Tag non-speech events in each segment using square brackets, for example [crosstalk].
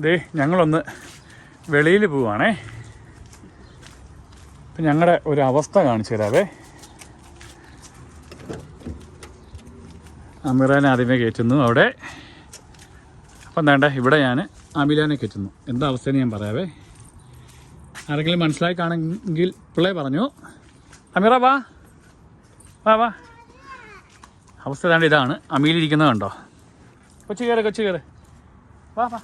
ദേ ഞങ്ങളൊന്ന് വെളിയിൽ പോവാണേ. അപ്പം ഞങ്ങളുടെ ഒരു അവസ്ഥ കാണിച്ചു തരാവേ. അമിറാനെ ആദ്യമേ കയറ്റുന്നു അവിടെ. അപ്പം വേണ്ട ഇവിടെ ഞാൻ അമിലാനെ കയറ്റുന്നു. എന്താ അവസ്ഥയെന്ന് ഞാൻ പറയാവേ. ആരെങ്കിലും മനസ്സിലായി കാണെങ്കിൽ പിള്ളേ പറഞ്ഞു. അമിറ വാ. വാ വാ. അവസ്ഥ ഏതാണ്ട് ഇതാണ്. അമീലിരിക്കുന്നത് കണ്ടോ? കൊച്ചു കയറ് കൊച്ചു കയറ്. വാ വാ.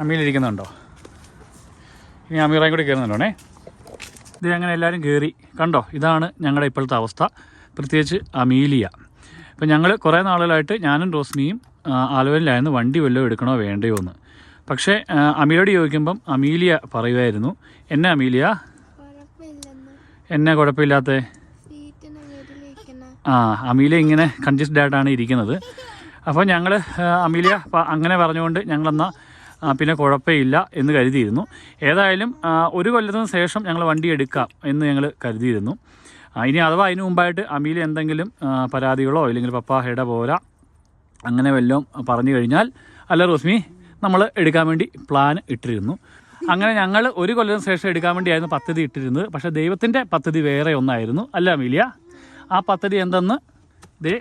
അമീലിരിക്കുന്നുണ്ടോ ഇനി അമീറയും കൂടി കയറുന്നുണ്ടോണേ? ഇത് അങ്ങനെ എല്ലാവരും കയറി കണ്ടോ? ഇതാണ് ഞങ്ങളുടെ ഇപ്പോഴത്തെ അവസ്ഥ. പ്രത്യേകിച്ച് അമീലിയ. അപ്പം ഞങ്ങൾ കുറേ നാളുകളായിട്ട് ഞാനും റോസ്മിയും ആലുവലിലായിരുന്നു വണ്ടി വല്ലതും എടുക്കണോ വേണ്ടയോ എന്ന്. പക്ഷേ അമീരോട് ചോദിക്കുമ്പം അമീലിയ പറയുമായിരുന്നു എന്നെ അമീലിയ? എന്നെ കുഴപ്പമില്ലാത്ത? ആ അമീലിയ ഇങ്ങനെ കൺജസ്റ്റഡ് ആയിട്ടാണ് ഇരിക്കുന്നത്. അപ്പോൾ ഞങ്ങൾ അമീലിയ അങ്ങനെ പറഞ്ഞുകൊണ്ട് ഞങ്ങളെന്നാൽ പിന്നെ കുഴപ്പമില്ല എന്ന് കരുതിയിരുന്നു. ഏതായാലും ഒരു കൊല്ലത്തിന് ശേഷം ഞങ്ങൾ വണ്ടി എടുക്കാം എന്ന് ഞങ്ങൾ കരുതിയിരുന്നു. ഇനി അഥവാ അതിന് മുമ്പായിട്ട് അമീൽ എന്തെങ്കിലും പരാതികളോ അല്ലെങ്കിൽ പപ്പ ഹെഡ പോരാ അങ്ങനെ വല്ലതും പറഞ്ഞു കഴിഞ്ഞാൽ അല്ല റോസ്മി നമ്മൾ എടുക്കാൻ വേണ്ടി പ്ലാൻ ഇട്ടിരുന്നു. അങ്ങനെ ഞങ്ങൾ ഒരു കൊല്ലത്തിന് ശേഷം എടുക്കാൻ വേണ്ടിയായിരുന്നു പദ്ധതി ഇട്ടിരുന്നത്. പക്ഷേ ദൈവത്തിന്റെ പദ്ധതി വേറെ ഒന്നായിരുന്നു. അല്ല അമീലിയ ആ പദ്ധതി എന്തെന്ന്? ദേ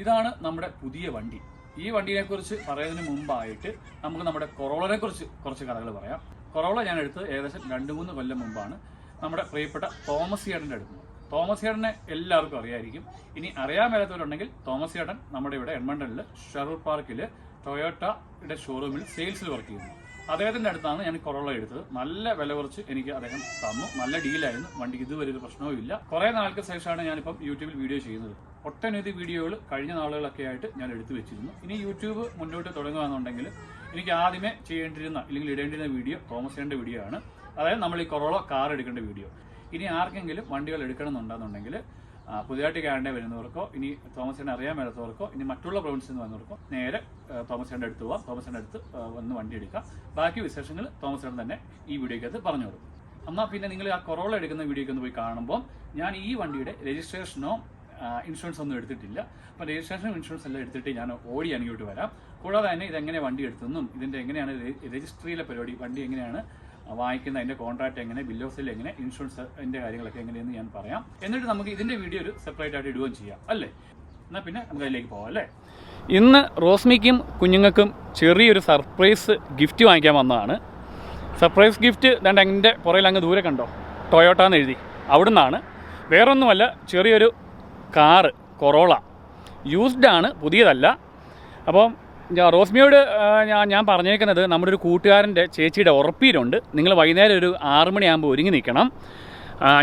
ഇതാണ് നമ്മുടെ പുതിയ വണ്ടി. ഈ വണ്ടിയെ കുറിച്ച് പറയുന്നതിന് മുമ്പായിട്ട് നമുക്ക് നമ്മുടെ കൊറോളനെ കുറിച്ച് കുറച്ച് കഥകൾ പറയാം. കൊറോള ഞാൻ എടുത്തത് ഏകദേശം രണ്ട് മൂന്ന് കൊല്ലം മുമ്പാണ്. നമ്മുടെ പ്രിയപ്പെട്ട തോമസ് ചേട്ടന്റെ അടുത്ത് തോമസ് ചേട്ടനെ എല്ലാവർക്കും അറിയായിരിക്കും. ഇനി അറിയാൻ മേലാത്തവരുണ്ടെങ്കിൽ തോമസ് ചേട്ടൻ നമ്മുടെ ഇവിടെ എൺമണ്ടലിൽ ഷെറൂർ പാർക്കിൽ ടൊയോട്ടയുടെ ഷോറൂമിൽ സെയിൽസിൽ വർക്ക് ചെയ്യുന്നു. അദ്ദേഹത്തിന്റെ അടുത്താണ് ഞാൻ കൊറോള എടുത്തത്. നല്ല വില കുറച്ച് എനിക്ക് അദ്ദേഹം തന്നു. നല്ല ഡീലായിരുന്നു. വണ്ടിക്ക് ഇതുവരെ ഒരു പ്രശ്നവും ഇല്ല കുറെ നാൾക്ക് ശേഷമാണ് ഞാനിപ്പം യൂട്യൂബിൽ വീഡിയോ ചെയ്യുന്നത്. ഒട്ടനവധി വീഡിയോകൾ കഴിഞ്ഞ നാളുകളൊക്കെ ആയിട്ട് ഞാൻ എടുത്തു വെച്ചിരുന്നു. ഇനി യൂട്യൂബ് മുന്നോട്ട് തുടങ്ങുകയാണെന്നുണ്ടെങ്കിൽ എനിക്ക് ആദ്യമേ ചെയ്യേണ്ടിരുന്ന അല്ലെങ്കിൽ ഇടേണ്ടിരുന്ന വീഡിയോ തോമസ് ചേട്ടന്റെ വീഡിയോ ആണ്. അതായത് നമ്മൾ ഈ കൊറോള കാർ എടുക്കേണ്ട വീഡിയോ. ഇനി ആർക്കെങ്കിലും വണ്ടികൾ എടുക്കണമെന്നുണ്ടെന്നുണ്ടെങ്കിൽ പുതിയതായിട്ട് കാനഡ വരുന്നവർക്കോ ഇനി തോമസ് ചേട്ടൻ അറിയാൻ മേലാത്തവർക്കോ ഇനി മറ്റുള്ള പ്രൊവിൻസിൽ നിന്ന് വന്നവർക്കോ നേരെ ആ, തോമസ് ചേട്ടന്റെ അടുത്ത് പോവാം. തോമസ് ചേട്ടന്റെ അടുത്ത് വന്ന് വണ്ടി എടുക്കാം. ബാക്കി വിശേഷങ്ങൾ തോമസ് ചേട്ടൻ തന്നെ ഈ വീഡിയോക്കകത്ത് പറഞ്ഞു കൊടുക്കും എന്നാൽ പിന്നെ നിങ്ങൾ ആ കൊറോള എടുക്കുന്ന വീഡിയോക്ക് ഒന്ന് പോയി കാണുമ്പോൾ ഞാൻ ഈ വണ്ടിയുടെ രജിസ്ട്രേഷനോ ഇൻഷുറൻസ് ഒന്നും എടുത്തിട്ടില്ല. അപ്പോൾ രജിസ്ട്രേഷൻ ഇൻഷുറൻസ് എല്ലാം എടുത്തിട്ട് ഞാൻ ഓടി ഇങ്ങോട്ട് വരാം. കൂടാതെ തന്നെ ഇതെങ്ങനെ വണ്ടി എടുത്തെന്നും ഇതിന്റെ എങ്ങനെയാണ് രജിസ്ട്രിയിലെ പരിപാടി വണ്ടി എങ്ങനെയാണ് വാങ്ങിക്കുന്ന അതിന്റെ കോൺട്രാക്ട് എങ്ങനെ ബിൽ ഓഫ് സെയിൽ എങ്ങനെ ഇൻഷുറൻസ് അതിന്റെ കാര്യങ്ങളൊക്കെ എങ്ങനെയെന്ന് ഞാൻ പറയാം. എന്നിട്ട് നമുക്ക് ഇതിന്റെ വീഡിയോ ഒരു സെപ്പറേറ്റ് ആയിട്ട് ഇടുകയും ചെയ്യാം. അല്ലേ? എന്നാൽ പിന്നെ നമുക്ക് അതിലേക്ക് പോവാം അല്ലേ? ഇന്ന് റോസ്മിക്കും കുഞ്ഞുങ്ങൾക്കും ചെറിയൊരു സർപ്രൈസ് ഗിഫ്റ്റ് വാങ്ങിക്കാൻ വന്നതാണ്. സർപ്രൈസ് ഗിഫ്റ്റ് ദണ്ട് എന്റെ പുറയിൽ അങ്ങ് ദൂരെ കണ്ടോ? ടൊയോട്ട എന്ന് എഴുതി. അവിടുന്നാണ്. വേറൊന്നുമല്ല ചെറിയൊരു കാറ് കൊറോള. യൂസ്ഡ് ആണ് പുതിയതല്ല. അപ്പം റോസ്മിയോട് ഞാൻ ഞാൻ പറഞ്ഞേക്കുന്നത് നമ്മുടെ ഒരു കൂട്ടുകാരന്റെ ചേച്ചിയുടെ ഉറപ്പിലുണ്ട് നിങ്ങൾ വൈകുന്നേരം ഒരു ആറ് മണിയാകുമ്പോൾ ഒരുങ്ങി നിൽക്കണം.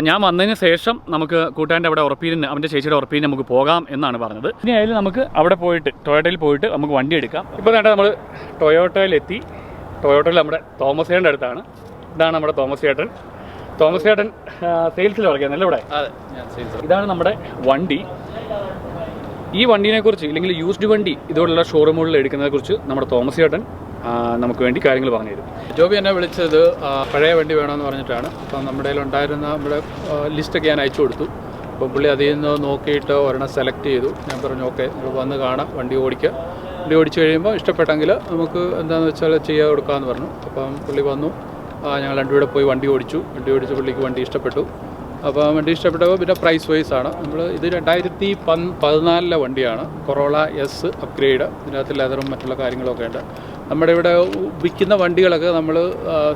ഞാൻ വന്നതിന് ശേഷം നമുക്ക് കൂട്ടുകാരന്റെ അവിടെ ഉറപ്പീരിന് അവന്റെ ചേച്ചിയുടെ ഉറപ്പീരിന് നമുക്ക് പോകാം എന്നാണ് പറഞ്ഞത്. ഇനി ആയാലും നമുക്ക് അവിടെ പോയിട്ട് ടൊയോട്ടയിൽ പോയിട്ട് നമുക്ക് വണ്ടി എടുക്കാം. ഇപ്പോൾ വേണ്ട നമ്മൾ ടൊയോട്ടയിലെത്തി ടൊയോട്ടയിൽ നമ്മുടെ തോമസ് ചേട്ടന്റെ അടുത്താണ്. ഇതാണ് നമ്മുടെ തോമസ് ചേട്ടൻ തോമസ് ചേട്ടൻ സെയിൽസിൽ വർക്ക് ചെയ്യുന്നല്ലേ ഇവിടെ? ഇതാണ് നമ്മുടെ വണ്ടി. ഈ വണ്ടീനെ കുറിച്ച് ഇല്ലെങ്കിൽ യൂസ്ഡ് വണ്ടി ഇതുപോലുള്ള ഷോറൂമുകളിൽ എടുക്കുന്നതിനെ കുറിച്ച് നമ്മുടെ തോമസ് ചേട്ടൻ നമുക്ക് വേണ്ടി കാര്യങ്ങൾ പറഞ്ഞു തരും. ജോബി എന്നെ വിളിച്ചത് പഴയ വണ്ടി വേണമെന്ന് പറഞ്ഞിട്ടാണ്. അപ്പം നമ്മുടെ ഉണ്ടായിരുന്ന നമ്മുടെ ലിസ്റ്റൊക്കെ ഞാൻ അയച്ചു കൊടുത്തു. അപ്പം പുള്ളി അതിൽ നിന്ന് നോക്കിയിട്ട് ഒരെണ്ണം സെലക്ട് ചെയ്തു. ഞാൻ പറഞ്ഞു ഓക്കെ നിങ്ങൾ വന്ന് കാണാം വണ്ടി ഓടിക്കുക വണ്ടി ഓടിച്ചു കഴിയുമ്പോൾ ഇഷ്ടപ്പെട്ടെങ്കിൽ നമുക്ക് എന്താണെന്ന് വെച്ചാൽ ചെയ്യാൻ കൊടുക്കാമെന്ന് പറഞ്ഞു. അപ്പം പുള്ളി വന്നു. ഞങ്ങൾ രണ്ടുപേരെ പോയി വണ്ടി ഓടിച്ചു. വണ്ടി ഓടിച്ച പുള്ളിക്ക് വണ്ടി ഇഷ്ടപ്പെട്ടു. അപ്പോൾ വണ്ടി ഇഷ്ടപ്പെട്ടപ്പോൾ പിന്നെ പ്രൈസ് വൈസ് ആണ്. നമ്മൾ ഇത് രണ്ടായിരത്തി പൻ പതിനാലിലെ വണ്ടിയാണ്. കൊറോള എസ് അപ്ഗ്രേഡ് ഇതിനകത്ത് ലെതറും മറ്റുള്ള കാര്യങ്ങളൊക്കെ ഉണ്ട്. നമ്മുടെ ഇവിടെ വിൽക്കുന്ന വണ്ടികളൊക്കെ നമ്മൾ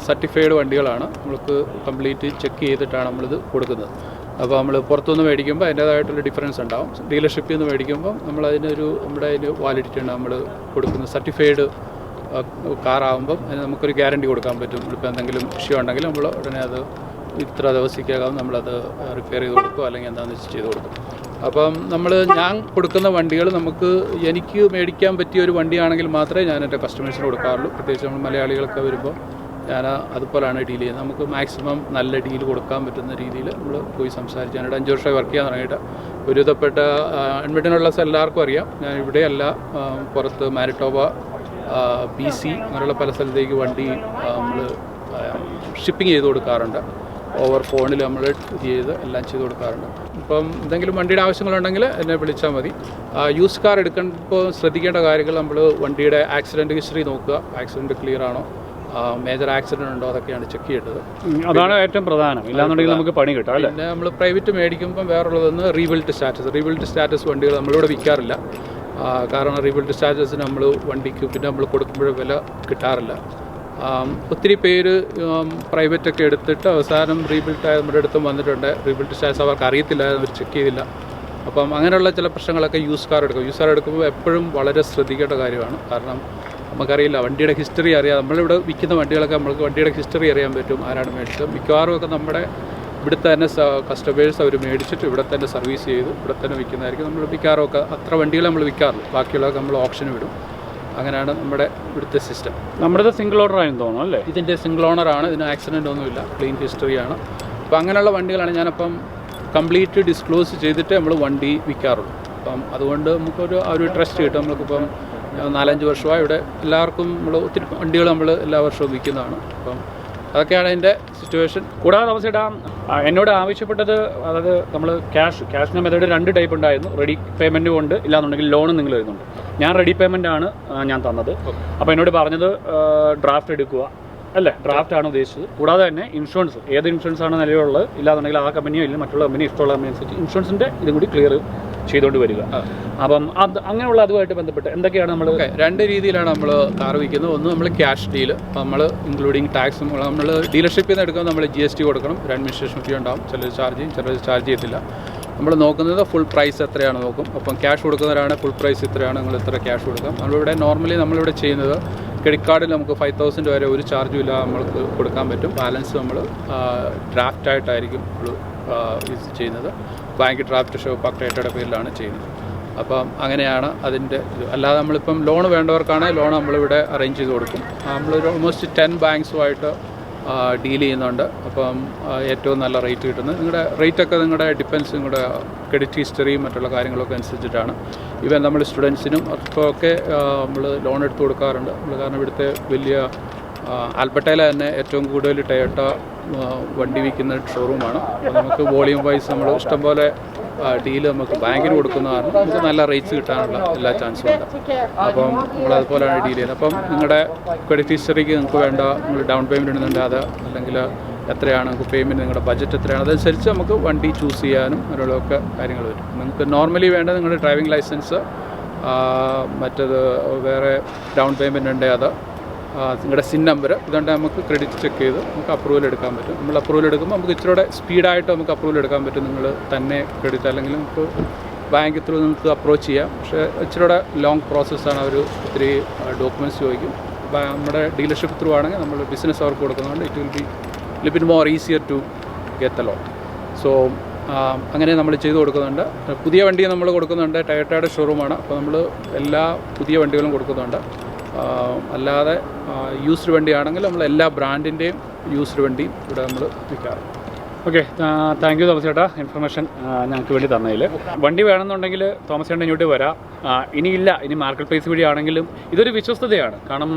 സർട്ടിഫൈഡ് വണ്ടികളാണ്. നമ്മൾക്ക് കംപ്ലീറ്റ് ചെക്ക് ചെയ്തിട്ടാണ് നമ്മളിത് കൊടുക്കുന്നത്. അപ്പോൾ നമ്മൾ പുറത്തുനിന്ന് മേടിക്കുമ്പോൾ അതിന്റേതായിട്ടുള്ള ഡിഫറൻസ് ഉണ്ടാവും. ഡീലർഷിപ്പിൽ നിന്ന് മേടിക്കുമ്പോൾ നമ്മൾ അതിനൊരു നമ്മുടെ അതിന് വാലിഡിറ്റി ഉണ്ട് നമ്മൾ കൊടുക്കുന്ന സർട്ടിഫൈഡ് കാറാകുമ്പം അതിന് നമുക്കൊരു ഗ്യാരണ്ടി കൊടുക്കാൻ പറ്റും. ഇപ്പോൾ എന്തെങ്കിലും ഇഷ്യൂ ഉണ്ടെങ്കിൽ നമ്മൾ ഉടനെ അത് ഇത്ര ദിവസത്തേക്കകം നമ്മളത് റിപ്പയർ ചെയ്ത് കൊടുക്കും. അല്ലെങ്കിൽ എന്താണെന്ന് വെച്ച് ചെയ്ത് കൊടുക്കും. അപ്പം നമ്മൾ ഞാൻ കൊടുക്കുന്ന വണ്ടികൾ നമുക്ക് എനിക്ക് മേടിക്കാൻ പറ്റിയ ഒരു വണ്ടിയാണെങ്കിൽ മാത്രമേ ഞാൻ എന്റെ കസ്റ്റമേഴ്സിന് കൊടുക്കാറുള്ളൂ. പ്രത്യേകിച്ച് നമ്മൾ മലയാളികളൊക്കെ വരുമ്പോൾ ഞാൻ അതുപോലെയാണ് ഡീൽ ചെയ്യുന്നത്. നമുക്ക് മാക്സിമം നല്ല ഡീൽ കൊടുക്കാൻ പറ്റുന്ന രീതിയിൽ നമ്മൾ പോയി ഞാനിവിടെ അഞ്ച് വർഷമായി വർക്ക് ചെയ്യാൻ തുടങ്ങിയിട്ട് ഒരുവിധപ്പെട്ട എൺപതിനുള്ള എല്ലാവർക്കും അറിയാം. ഞാൻ ഇവിടെയല്ല പുറത്ത് മാരിറ്റോബ ബി സി അങ്ങനെയുള്ള പല സ്ഥലത്തേക്ക് വണ്ടി നമ്മൾ ഷിപ്പിംഗ് ചെയ്ത് കൊടുക്കാറുണ്ട്. ഓവർ ഫോണിൽ നമ്മൾ ചെയ്ത് എല്ലാം ചെയ്ത് കൊടുക്കാറുണ്ട്. ഇപ്പം എന്തെങ്കിലും വണ്ടിയുടെ ആവശ്യങ്ങളുണ്ടെങ്കിൽ എന്നെ വിളിച്ചാൽ മതി. യൂസ് കാർ എടുക്കുമ്പോൾ ശ്രദ്ധിക്കേണ്ട കാര്യങ്ങൾ നമ്മൾ വണ്ടിയുടെ ആക്സിഡന്റ് ഹിസ്റ്ററി നോക്കുക. ആക്സിഡന്റ് ക്ലിയർ ആണോ? മേജർ ആക്സിഡന്റ് ഉണ്ടോ? അതൊക്കെയാണ് ചെക്ക് ചെയ്യേണ്ടത്. അതാണ് ഏറ്റവും പ്രധാനം. ഇല്ലാന്നുണ്ടെങ്കിൽ നമുക്ക് പണി കിട്ടും പിന്നെ നമ്മൾ പ്രൈവറ്റ് മേടിക്കുമ്പോൾ വേറെയുള്ളതെന്ന് റീബിൽറ്റ് സ്റ്റാറ്റസ് റീബിൽറ്റ് സ്റ്റാറ്റസ് വണ്ടികൾ നമ്മളിവിടെ വിൽക്കാറില്ല. കാരണം റീബിൾ ഡിസ്ചാർജസിന് നമ്മൾ വണ്ടിക്ക് പിന്നെ നമ്മൾ കൊടുക്കുമ്പോൾ വില കിട്ടാറില്ല. ഒത്തിരി പേര് പ്രൈവറ്റ് ഒക്കെ എടുത്തിട്ട് അവസാനം റീബിൽഡ് ആയ നമ്മുടെ അടുത്തും വന്നിട്ടുണ്ട്. റീബിൾഡ് ഡിസ്ചാർജ് അവർക്ക് അറിയത്തില്ല അവർ ചെക്ക് ചെയ്തില്ല. അപ്പം അങ്ങനെയുള്ള ചില പ്രശ്നങ്ങളൊക്കെ യൂസ് കാർ എടുക്കും. യൂസ് കാർ എടുക്കുമ്പോൾ എപ്പോഴും വളരെ ശ്രദ്ധിക്കേണ്ട കാര്യമാണ്. കാരണം നമുക്കറിയില്ല വണ്ടിയുടെ ഹിസ്റ്ററി അറിയാം നമ്മളിവിടെ വിൽക്കുന്ന വണ്ടികളൊക്കെ നമ്മൾക്ക് വണ്ടിയുടെ ഹിസ്റ്ററി അറിയാൻ പറ്റും ആരാണ് മേടിച്ചത്. മിക്കവാറും ഒക്കെ നമ്മുടെ ഇവിടുത്തെ തന്നെ കസ്റ്റമേഴ്സ് അവർ മേടിച്ചിട്ട് ഇവിടെ തന്നെ സർവീസ് ചെയ്ത് ഇവിടെ തന്നെ വിൽക്കുന്നതായിരിക്കും. നമ്മൾ വിൽക്കാറൊക്കെ അത്ര വണ്ടികൾ നമ്മൾ വിൽക്കാറില്ല. ബാക്കിയുള്ളതൊക്കെ നമ്മൾ ഓപ്ഷന് വിടും. അങ്ങനെയാണ് നമ്മുടെ ഇവിടുത്തെ സിസ്റ്റം നമ്മുടെ സിംഗിൾ ഓണർ ആയെന്ന് തോന്നുന്നു അല്ലേ? ഇതിന്റെ സിംഗിൾ ഓണർ ആണ്. ഇതിന് ആക്സിഡന്റ് ഒന്നുമില്ല. ക്ലീൻ ഹിസ്റ്ററിയാണ് അപ്പോൾ അങ്ങനെയുള്ള വണ്ടികളാണ് ഞാനപ്പം കംപ്ലീറ്റ് ഡിസ്ക്ലോസ് ചെയ്തിട്ട് നമ്മൾ വണ്ടി വിൽക്കാറുള്ളൂ. അപ്പം അതുകൊണ്ട് നമുക്കൊരു ആ ഒരു ട്രസ്റ്റ് കിട്ടും. നമുക്കിപ്പം നാലഞ്ച് വർഷമായി ഇവിടെ എല്ലാവർക്കും നമ്മൾ ഒത്തിരി വണ്ടികൾ നമ്മൾ എല്ലാ വർഷവും വിൽക്കുന്നതാണ്. അപ്പം അതൊക്കെയാണ് അതിന്റെ സിറ്റുവേഷൻ കൂടാതെ താമസിച്ചിട്ടാ എന്നോട് ആവശ്യപ്പെട്ടത് അതായത് നമ്മൾ ക്യാഷ് ക്യാഷിന്റെ മെത്തേഡ് രണ്ട് ടൈപ്പ് ഉണ്ടായിരുന്നു. റെഡി പേയ്മെന്റും ഉണ്ട്. ഇല്ലാന്നുണ്ടെങ്കിൽ ലോണും നിങ്ങൾ വരുന്നുണ്ട് ഞാൻ റെഡി പേയ്മെന്റ് ആണ് ഞാൻ തന്നത്. അപ്പോൾ എന്നോട് പറഞ്ഞത് ഡ്രാഫ്റ്റ് എടുക്കുക. അല്ലേ? ഡ്രാഫ്റ്റ് ആണ് ഉദ്ദേശിച്ചത്. കൂടാതെ തന്നെ ഇൻഷുറൻസ് ഏത് ഇൻഷുറൻസ് ആണ് നിലവിലുള്ളത്? ഇല്ലാന്നുണ്ടെങ്കിൽ ആ കമ്പനിയോ ഇല്ലെങ്കിൽ മറ്റുള്ള കമ്പനി ഇഷ്ടമുള്ള കമ്പനി അനുസരിച്ച് ഇൻഷുറൻസിന്റെ ഇതും കൂടി ക്ലിയർ ചെയ്തുകൊണ്ട് വരിക. അപ്പം അത് അങ്ങനെയുള്ള അതുമായിട്ട് ബന്ധപ്പെട്ട് എന്തൊക്കെയാണ് നമ്മൾ രണ്ട് രീതിയിലാണ് നമ്മൾ കാർ വിൽക്കുന്നത് ഒന്ന് നമ്മൾ ക്യാഷ് ഡീൽ നമ്മൾ ഇൻക്ലൂഡിങ് ടാക്സും നമ്മൾ ഡീലർഷിപ്പിൽ നിന്ന് എടുക്കുമ്പോൾ നമ്മൾ ജി എസ് ടി കൊടുക്കണം. ഒരു അഡ്മിനിസ്ട്രേഷൻ ഫീ ഉണ്ടാവും. ചിലർ ചാർജ് ചെയ്യും ചിലർ ചാർജ് ചെയ്യത്തില്ല. നമ്മൾ നോക്കുന്നത് ഫുൾ പ്രൈസ് എത്രയാണ് നോക്കും. അപ്പം ക്യാഷ് കൊടുക്കുന്നവരാണ് ഫുൾ പ്രൈസ് ഇത്രയാണ് നിങ്ങൾ ഇത്ര ക്യാഷ് കൊടുക്കാം. നമ്മളിവിടെ നോർമലി നമ്മളിവിടെ ചെയ്യുന്നത് ക്രെഡിറ്റ് കാർഡിൽ നമുക്ക് ഫൈവ് തൗസൻഡ് വരെ ഒരു ചാർജും ഇല്ല നമ്മൾക്ക് കൊടുക്കാൻ പറ്റും. ബാലൻസ് നമ്മൾ ഡ്രാഫ്റ്റ് ആയിട്ടായിരിക്കും നമ്മൾ ഇത് ചെയ്യുന്നത്. ബാങ്ക് ഡ്രാഫ്റ്റ് ഷോപ്പ് അക്ടേറ്റയുടെ പേരിലാണ് ചെയ്യുന്നത്. അപ്പം അങ്ങനെയാണ് അതിന്റെ ഇത്. അല്ലാതെ നമ്മളിപ്പം ലോൺ വേണ്ടവർക്കാണെങ്കിൽ ലോൺ നമ്മളിവിടെ അറേഞ്ച് ചെയ്ത് കൊടുക്കും. നമ്മളൊരു ഓൾമോസ്റ്റ് ടെൻ ബാങ്ക്സുമായിട്ട് ഡീൽ ചെയ്യുന്നുണ്ട്. അപ്പം ഏറ്റവും നല്ല റേറ്റ് കിട്ടുന്നത്. നിങ്ങളുടെ റേറ്റ് ഒക്കെ നിങ്ങളുടെ ഡിപ്പെൻസ് നിങ്ങളുടെ ക്രെഡിറ്റ് ഹിസ്റ്ററിയും മറ്റുള്ള കാര്യങ്ങളൊക്കെ അനുസരിച്ചിട്ടാണ്. ഇവൻ നമ്മൾ സ്റ്റുഡൻസിനും ഒക്കെ നമ്മൾ ലോൺ എടുത്ത് കൊടുക്കാറുണ്ട്. നമ്മൾ കാരണം ഇവിടുത്തെ വലിയ ആൽബർട്ടയിലെ തന്നെ ഏറ്റവും കൂടുതൽ ടയോട്ട വണ്ടി വിൽക്കുന്ന ഷോറൂമാണ് അപ്പോൾ നമുക്ക് വോളിയം വൈസ് നമ്മൾ ഇഷ്ടംപോലെ ഡീൽ നമുക്ക് ബാങ്കിന് കൊടുക്കുന്ന കാരണം നമുക്ക് നല്ല റേറ്റ്സ് കിട്ടാനുള്ള എല്ലാ ചാൻസും ഉണ്ട്. അപ്പം നമ്മൾ അതുപോലെയാണ് ഡീൽ ചെയ്യുന്നത്. അപ്പം നിങ്ങളുടെ ക്രെഡിറ്റ് ഹിസ്റ്ററിക്ക് നിങ്ങൾക്ക് വേണ്ട നിങ്ങൾ ഡൗൺ പേയ്മെന്റ് ഇടുന്നുണ്ട് അത് അല്ലെങ്കിൽ എത്രയാണ് നിങ്ങൾക്ക് പേയ്മെന്റ് നിങ്ങളുടെ ബഡ്ജറ്റ് എത്രയാണ് അതനുസരിച്ച് നമുക്ക് വണ്ടി ചൂസ് ചെയ്യാനും അങ്ങനെയുള്ളതൊക്കെ കാര്യങ്ങൾ വരും. നിങ്ങൾക്ക് നോർമലി വേണ്ട നിങ്ങളുടെ ഡ്രൈവിംഗ് ലൈസൻസ് മറ്റത് വേറെ ഡൗൺ പേയ്മെന്റ് ഉണ്ട് അത് നിങ്ങളുടെ സിൻ നമ്പർ. ഇതുകൊണ്ട് നമുക്ക് ക്രെഡിറ്റ് ചെക്ക് ചെയ്ത് നമുക്ക് അപ്രൂവൽ എടുക്കാൻ പറ്റും. നമ്മൾ അപ്രൂവൽ എടുക്കുമ്പോൾ നമുക്ക് ഇച്ചിരൂടെ സ്പീഡായിട്ട് നമുക്ക് അപ്രൂവൽ എടുക്കാൻ പറ്റും. നിങ്ങൾ തന്നെ ക്രെഡിറ്റ് അല്ലെങ്കിൽ നമുക്ക് ബാങ്ക് ത്രൂ നിങ്ങൾക്ക് അപ്രോച്ച് ചെയ്യാം. പക്ഷേ ഇച്ചിരൂടെ ലോങ് പ്രോസസ്സാണ് അവർ ഒത്തിരി ഡോക്യുമെന്റ്സ് ചോദിക്കും. നമ്മുടെ ഡീലർഷിപ്പ് ത്രൂ ആണെങ്കിൽ നമ്മൾ ബിസിനസ് അവർക്ക് കൊടുക്കുന്നതുകൊണ്ട് it will be helping more easier to get a loan so അങ്ങനെ നമ്മൾ ചെയ്തു കൊടുക്കുന്നുണ്ട്. പുതിയ വണ്ടി നമ്മൾ കൊടുക്കുന്നുണ്ട്. ടയോട്ടയുടെ ഷോറൂമാണ് അപ്പോൾ നമ്മൾ എല്ലാ പുതിയ വണ്ടികളും കൊടുക്കുന്നുണ്ട്. അല്ലാതെ യൂസ്ഡ് വണ്ടിയാണെങ്കിൽ നമ്മൾ എല്ലാ ബ്രാൻഡിന്റെയും യൂസ്ഡ് വണ്ടിയും ഇവിടെ നമ്മൾ വിൽക്കാറുണ്ട്. ഓക്കെ താങ്ക് യു തോമസ് ചേട്ടാ. ഇൻഫർമേഷൻ ഞങ്ങൾക്ക് വേണ്ടി തന്നതിൽ. വണ്ടി വേണമെന്നുണ്ടെങ്കിൽ തോമസ് ചേട്ടൻ ഇങ്ങോട്ട് വരാം. ഇനിയില്ല ഇനി മാർക്കറ്റ് പ്ലേസ് വഴിയാണെങ്കിലും ഇതൊരു വിശ്വസ്തതയാണ്. കാരണം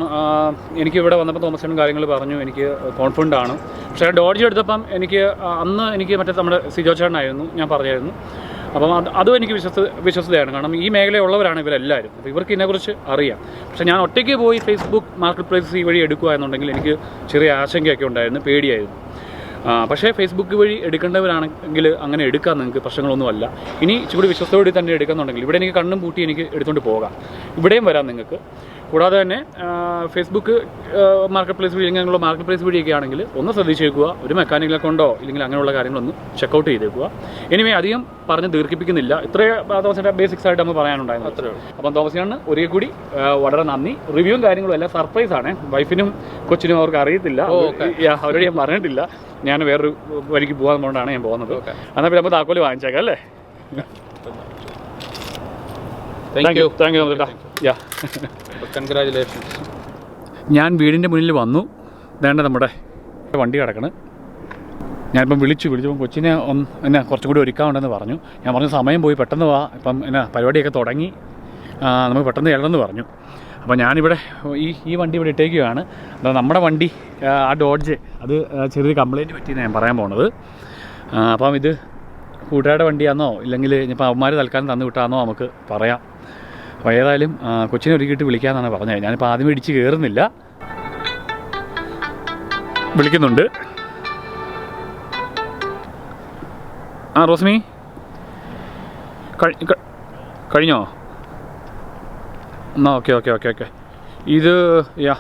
എനിക്ക് ഇവിടെ വന്നപ്പോൾ തോമസ് ചേട്ടൻ കാര്യങ്ങൾ പറഞ്ഞു എനിക്ക് കോൺഫിഡന്റ് ആണ്. പക്ഷേ ഡോഡ്ജ് എടുത്തപ്പം എനിക്ക് അന്ന് എനിക്ക് മറ്റേ നമ്മുടെ സിജോ ചേട്ടനായിരുന്നു ഞാൻ പറഞ്ഞായിരുന്നു. അപ്പം അത് അതും എനിക്ക് വിശ്വസ്ത വിശ്വസ്തയാണ്. കാരണം ഈ മേഖലയുള്ളവരാണ് ഇവരെല്ലാവരും. അപ്പോൾ ഇവർക്ക് ഇതിനെക്കുറിച്ച് അറിയാം. പക്ഷേ ഞാൻ ഒറ്റയ്ക്ക് പോയി ഫേസ്ബുക്ക് മാർക്കറ്റ് പ്ലേസ് ഈ വഴി എടുക്കുക എന്നുണ്ടെങ്കിൽ എനിക്ക് ചെറിയ ആശങ്കയൊക്കെ ഉണ്ടായിരുന്നു പേടിയായിരുന്നു. പക്ഷേ ഫേസ്ബുക്ക് വഴി എടുക്കേണ്ടവരാണെങ്കിൽ അങ്ങനെ എടുക്കാൻ നിങ്ങൾക്ക് പ്രശ്നങ്ങളൊന്നുമല്ല. ഇനി ഇച്ചിരി വിശ്വസ്തയോടെ തന്നെ എടുക്കുന്നുണ്ടെങ്കിൽ ഇവിടെ എനിക്ക് കണ്ണും പൂട്ടി എനിക്ക് എടുത്തുകൊണ്ട് പോകാം. ഇവിടെയും വരാം നിങ്ങൾക്ക്. കൂടാതെ തന്നെ ഫേസ്ബുക്ക് മാർക്കറ്റ് പ്ലേസ് വഴി അങ്ങനെയുള്ള മാർക്കറ്റ് പ്ലേസ് വഴിയൊക്കെ ആണെങ്കിൽ ഒന്ന് ശ്രദ്ധിച്ചേക്കുക. ഒരു മെക്കാനിക്കലെ കൊണ്ടോ ഇല്ലെങ്കിൽ അങ്ങനെയുള്ള കാര്യങ്ങളൊന്ന് ചെക്കൗട്ട് ചെയ്തേക്കുക. എനിവേ അധികം പറഞ്ഞ് ദീർഘിപ്പിക്കുന്നില്ല. ഇത്രേ തോമസിന്റെ ബേസിക്സ് ആയിട്ട് നമ്മൾ പറയാനുണ്ടായിരുന്നു അത്രേ ഉള്ളൂ. അപ്പം തോമസിനാണ് ഒരിക്കൽ കൂടി വളരെ നന്ദി. റിവ്യൂവും കാര്യങ്ങളും എല്ലാം സർപ്രൈസ് ആണ്. വൈഫിനും കൊച്ചിനും അവർക്ക് അറിയത്തില്ല. അവരോട് ഞാൻ പറഞ്ഞിട്ടില്ല. ഞാൻ വേറൊരു വഴിക്ക് പോകാൻ കൊണ്ടാണ് ഞാൻ പോകുന്നത്. എന്നാൽ പിന്നെ നമ്മൾ താക്കോൽ വാങ്ങിച്ചേക്കാം അല്ലേ? Thank you thank you yeah ഞാൻ വീടിന്റെ മുന്നിൽ വന്നു. വേണ്ട നമ്മുടെ വണ്ടി കിടക്കണ്. ഞാനിപ്പം വിളിച്ചു വിളിച്ചപ്പോൾ കൊച്ചിനെ ഒന്ന് എന്നാ കുറച്ചും കൂടി ഒരുക്കാനുണ്ടെന്ന് പറഞ്ഞു. ഞാൻ പറഞ്ഞു സമയം പോയി പെട്ടെന്ന് വാ. ഇപ്പം എന്നാ പരിപാടിയൊക്കെ തുടങ്ങി. നമുക്ക് പെട്ടെന്ന് ചെല്ലണമെന്ന് പറഞ്ഞു. അപ്പോൾ ഞാനിവിടെ ഈ ഈ വണ്ടി ഇവിടെ ഇട്ടേക്കുകയാണ്. അപ്പോൾ നമ്മുടെ വണ്ടി ആ ഡോഡ്ജ്. അത് ചെറിയൊരു കംപ്ലയിന്റ് പറ്റി ഞാൻ പറയാൻ പോണത്. അപ്പം ഇത് കൂട്ടുകാരുടെ വണ്ടിയാണോ ഇല്ലെങ്കിൽ ഇനിയിപ്പോൾ അവന്മാർ തൽക്കാലം തന്നു വിട്ടാന്നോ നമുക്ക് പറയാം. അപ്പോൾ ഏതായാലും കൊച്ചിനെ ഒരുക്കിയിട്ട് വിളിക്കാമെന്നാണ് പറഞ്ഞത്. ഞാനിപ്പോൾ ആദ്യം ഇടിച്ച് കയറുന്നില്ല വിളിക്കുന്നുണ്ട്. ആ റോസ്മി? കഴിഞ്ഞോ? എന്നാ ഓക്കെ ഓക്കെ ഓക്കെ ഓക്കെ. ഇത് യാ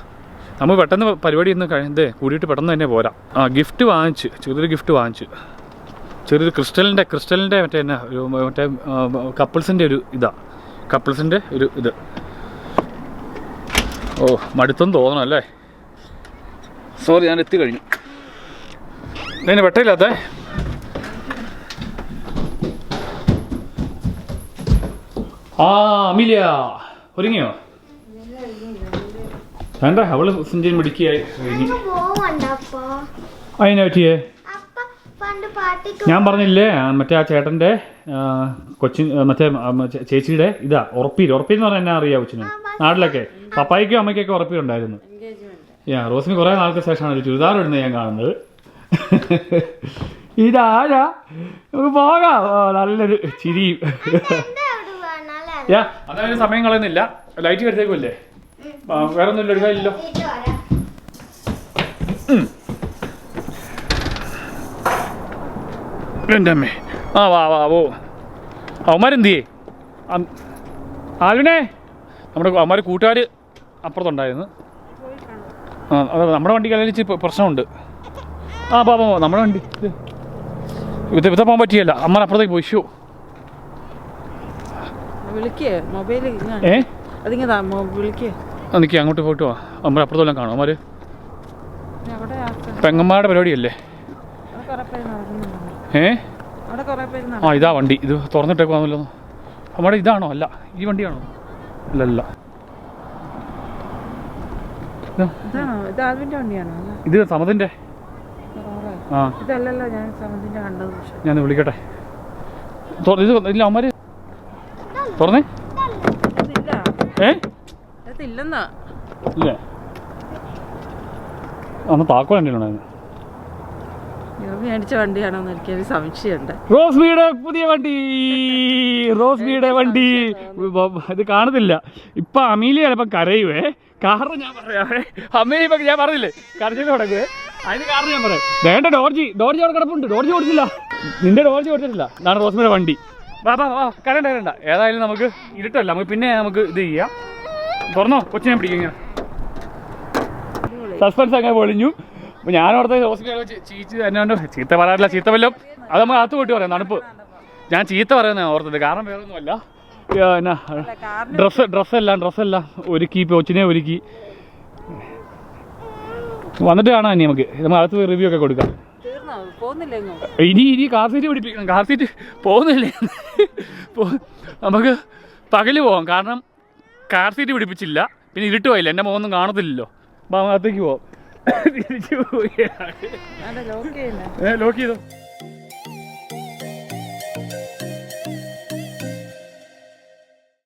നമ്മൾ പെട്ടെന്ന് പരിപാടി ഒന്ന് കഴിഞ്ഞത് കൂടിയിട്ട് പെട്ടെന്ന് തന്നെ പോരാ. ആ ഗിഫ്റ്റ് വാങ്ങിച്ച് ചെറിയൊരു ഗിഫ്റ്റ് വാങ്ങിച്ച്. ചെറിയൊരു ക്രിസ്റ്റലിന്റെ ക്രിസ്റ്റലിന്റെ മറ്റേ എന്നാ ഒരു മറ്റേ കപ്പിൾസിന്റെ ഒരു ഇതാ. കപ്പിൾസിന്റെ ഒരു ഇത്. ഓ മടുത്തെന്ന് തോന്നണം അല്ലേ? സോറി ഞാൻ എത്തി കഴിഞ്ഞു. ഇതിന് വെട്ടയില്ലാത്തേ. ആ അമിലിയ ഒരുങ്ങിയോ? വേണ്ട അവൾ ഒരുങ്ങി പോവണ്ടപ്പോ അതിനെ പറ്റിയേ അപ്പ പണ്ട് പാട്ടിക്ക് ഞാൻ പറഞ്ഞില്ലേ മറ്റേ ആ ചേട്ടന്റെ കൊച്ചി കൊച്ചിൻ മറ്റേ ചേച്ചിയുടെ ഇതാ ഉറപ്പീര്. ഉറപ്പീന്ന് പറഞ്ഞാൽ എന്നാ അറിയാം കൊച്ചിന്? നാട്ടിലൊക്കെ. പപ്പായ്ക്കും അമ്മയ്ക്കൊക്കെ ഉറപ്പീരുണ്ടായിരുന്നു. യാ റോസ്മി കുറേ നാൾക്ക് ശേഷമാണ് ഒരു ചുരിദാർ ഇടുന്നത് ഞാൻ കാണുന്നത്. ഇതാരാ? നമുക്ക് പോകാം. നല്ലൊരു ചിരിയും. യാ അതായത് സമയം കളയുന്നില്ല. ലൈറ്റ് വരുത്തേക്കുമല്ലേ വേറെ ഒന്നും എടുക്കാനില്ലല്ലോ എന്റെ അമ്മേ. ആ വാ വാ ഓ അവന്മാരെന്തിയേ? ആലുനെ നമ്മുടെ അവന്മാർ കൂട്ടുകാർ അപ്പുറത്തുണ്ടായിരുന്നു. ആ അത് നമ്മുടെ വണ്ടിക്ക് അല്ലെങ്കിൽ ഇച്ചിരി പ്രശ്നമുണ്ട്. ആ പാ പാ നമ്മുടെ വണ്ടി. ഇത് ഇത് പോകാൻ പറ്റിയല്ല. അമ്മ അപ്പുറത്തേക്ക് പോയി. ഷോ വിളിക്കേ മൊബൈൽ ഏ? അതിങ്ങനെ വിളിക്കേ. നിൽക്കുക അങ്ങോട്ട് പോയിട്ട് വാ. അമ്മ അപ്പുറത്തോളം കാണും. അമ്മര്? പെങ്ങന്മാരുടെ പരിപാടിയല്ലേ? ഏ? ആ ഇതാ വണ്ടി. ഇത് തുറന്നിട്ടേ പോകാമല്ലോ അമ്മയുടെ ഇതാണോ? അല്ല ഈ വണ്ടിയാണോ? അല്ല അല്ല. ഇതാ, സമതിന്റെ സമതിന്റെ ആ. ഞാൻ വിളിക്കട്ടെ. ഇത് ഇല്ല അമ്മര്. തുറന്നേ. ഏ? ഇല്ല? അന്ന് താക്കോൽ എന്റെ മേടിച്ച റോസ്മിയുടെ പുതിയ വണ്ടി! റോസ് റോസ്മിയുടെ വണ്ടി! ഇത് കാണുന്നില്ല ഇപ്പൊ അമീലി ചിലപ്പോ കരയുവേ. കാരണം ഞാൻ പറയാവേ അമീലി ഇപ്പൊ ഞാൻ പറഞ്ഞില്ലേ? കരച്ചിൽ തുടങ്ങുവേ. അതിന് കാരണം ഞാൻ പറയാം. വേണ്ട ഡോർജി. ഡോർജി അവിടെ കിടപ്പുണ്ട്. ഡോർജി കൊടുത്തില്ല നിന്റെ ഡോർജി കൊടുത്തിട്ടില്ല. ഇതാണ് റോസ്മിയുടെ വണ്ടി. വാ വാ വാ കരണ്ട കരണ്ട ഏതായാലും നമുക്ക് ഇരുട്ടല്ല. നമുക്ക് പിന്നെ നമുക്ക് ഇത് ചെയ്യാം. തുറന്നോ? കൊച്ചിനെ പിടിക്കും ഇങ്ങനെ. സസ്പെൻസ് അങ്ങനെ പൊളിഞ്ഞു. ഞാൻ ഓർത്ത ഹോസ്പിറ്റലിൽ ചീച്ച് എന്നോണ്ട് ചീത്ത പറയാറില്ല ചീത്ത വല്ലതും. അത് നമ്മൾ അകത്ത് കൂട്ടി പറയാം തണുപ്പ്. ഞാൻ ചീത്ത പറയുന്ന ഓർത്തത്. കാരണം വേറെ ഒന്നുമല്ല എന്നാ ഡ്രസ്സ് ഡ്രസ്സെല്ലാം ഡ്രസ്സെല്ലാം ഒരുക്കി കൊച്ചിനെ ഒരുക്കി. വന്നിട്ട് കാണാം ഇനി നമുക്ക്. നമ്മൾ അകത്ത് റിവ്യൂ ഒക്കെ കൊടുക്കാം. ഇനി ഇനി കാർ സീറ്റ് പിടിപ്പിക്കണം. കാർ സീറ്റ് പോകുന്നില്ലേ? നമുക്ക് പകൽ പോവാം. കാരണം കാർ സീറ്റ് പിടിപ്പിച്ചില്ല. പിന്നെ ഇരുട്ട് പോയില്ല. എന്റെ മുഖമൊന്നും കാണത്തില്ലല്ലോ. അപ്പം അകത്തേക്ക് പോവാം [laughs] തിരിച്ചു പോവുകയാണ്. ലോക്ക് ചെയ്യുന്നേ. ഏ ലോക്ക് ചെയ്തോ?